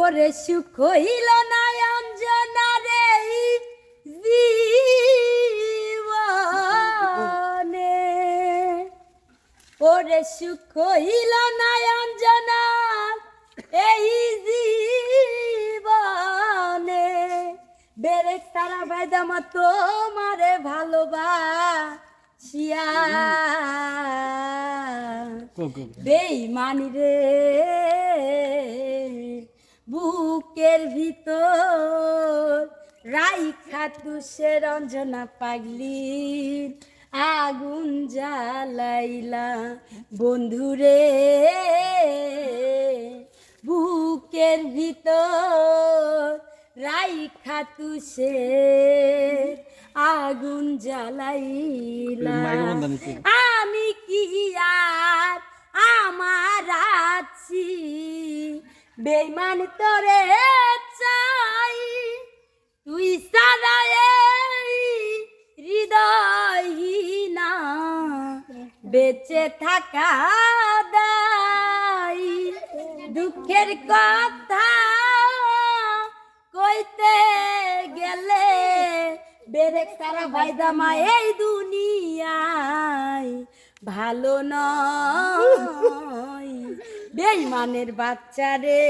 ওরে সুখ হইল না অঞ্জনা রে জীবনে। ওরে সুখ হইল না অঞ্জনা এই জীবনে। বেরেক তারা বেদামা তোমারে ভালোবাসিয়া। বেইমানি রে। বুকের ভিতর রাইখা তুষে রঞ্জনা পাগলি আগুন জ্বালাইলা বন্ধুরে। বুকের ভিতর রাইখা তুষে আগুন জ্বালাইলা আমি বেইমান তোরে চাই, তুই সারা এই হৃদয়হীনা, বেঁচে থাকা দাই। দুঃখের কথা কইতে গেলে বেরেক সারা ভাইদামা এই দুনিয়ায় ভালো নয়। বেইমানের বাচ্চা রে।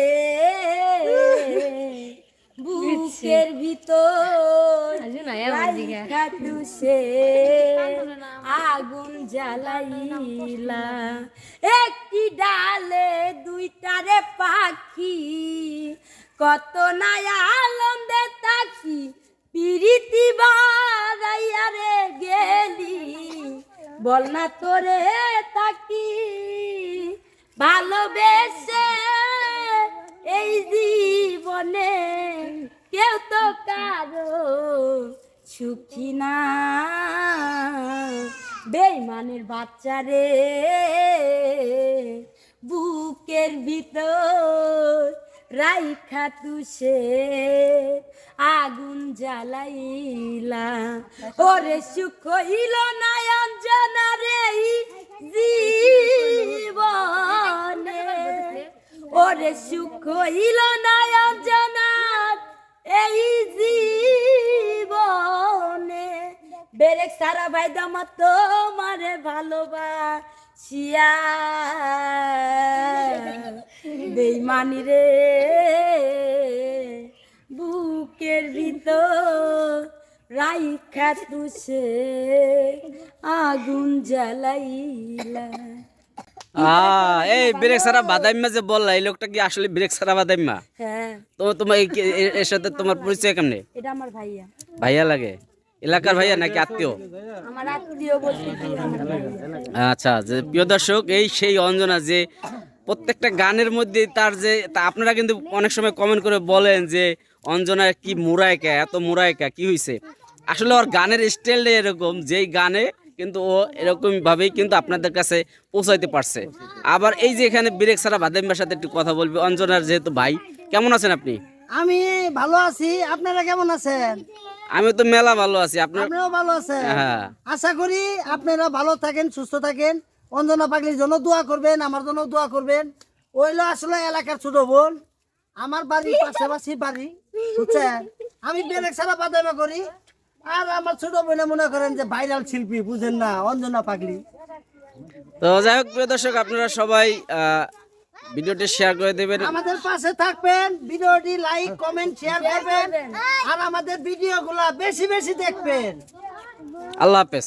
বুকের ভিতর তুষে আগুন জ্বালাইলা। একটি ডালে দুইটারে পাখি। কত নায়া আনন্দে তাকি পিরিতি বাড়াইয়া রে গেলি। বল না তোরে তাকি। ভালোবেসে এই জীবনে কেউ তো কারও সুখী না। বেইমানের বাচ্চা রে বুকের ভিতর রাইখা তুষে আগুন জ্বালাইলা। ওরে সুখ হইল না, অঞ্জনা রে জীবনে ওরে সুখ হইল না অঞ্জনার এই জীবনে। বেরেক সারা ভাই দামা তোমারে ভালোবাসিয়া। বেইমানি রে, বুকের ভিতর রাইখা তুষে, আগুন জ্বালাইলা। এই ব্রেক সারা যে বললা এই লোকটা কি আসলে ব্রেক সারা হ্যাঁ। তো তোমার এর সাথে তোমার পরিচয় কেমনে? এটা আমার ভাইয়া। ভাইয়া লাগে? এলাকার ভাইয়া নাকি আত্মীয়? আচ্ছা যে প্রিয় দর্শক এই সেই অঞ্জনা যে প্রত্যেকটা গানের মধ্যে তার যে আপনারা কিন্তু অনেক সময় কমেন্ট করে বলেন যে অঞ্জনা কি মুরায়কা এত মুরায়কা কি হয়েছে আসলে ওর গানের স্টাইলটা এরকম যেই গানে কিন্তু ও এরকম ভাবেই কিন্তু আপনাদের কাছে পৌঁছাইতে পারছে। আবার এই যে এখানে বিরেক সারা বাদামিবার সাথে একটু কথা বলবে অঞ্জনার যেহেতু ভাই কেমন আছেন আপনি? আমি ভালো আছি আপনারা কেমন আছেন? আমি তো মেলা ভালো আছি আপনারাও ভালো আছেন। হ্যাঁ। আশা করি আপনারা ভালো থাকেন সুস্থ থাকেন। অঞ্জনা পাগলির জন্য দোয়া করবেন আমার জন্য দোয়া করবেন। ওইলো আসলে এলাকার ছোট বোন আমার বাড়ি পাশাপাশি বাড়ি বুঝছেন? আমি বেলেগ ছাড়া বাদামা করি। আর আমার ছোট বোনে মনে করেন যে ভাইরাল শিল্পী বুঝেন না অঞ্জনা পাগলি। তো যাই হোক প্রিয় দর্শক আপনারা সবাই ভিডিওটি শেয়ার করে দেবেন। আমাদের পাশে থাকবেন ভিডিওটি লাইক কমেন্ট শেয়ার করবেন আর আমাদের ভিডিওগুলা বেশি বেশি দেখবেন। আল্লাহ হাফেজ।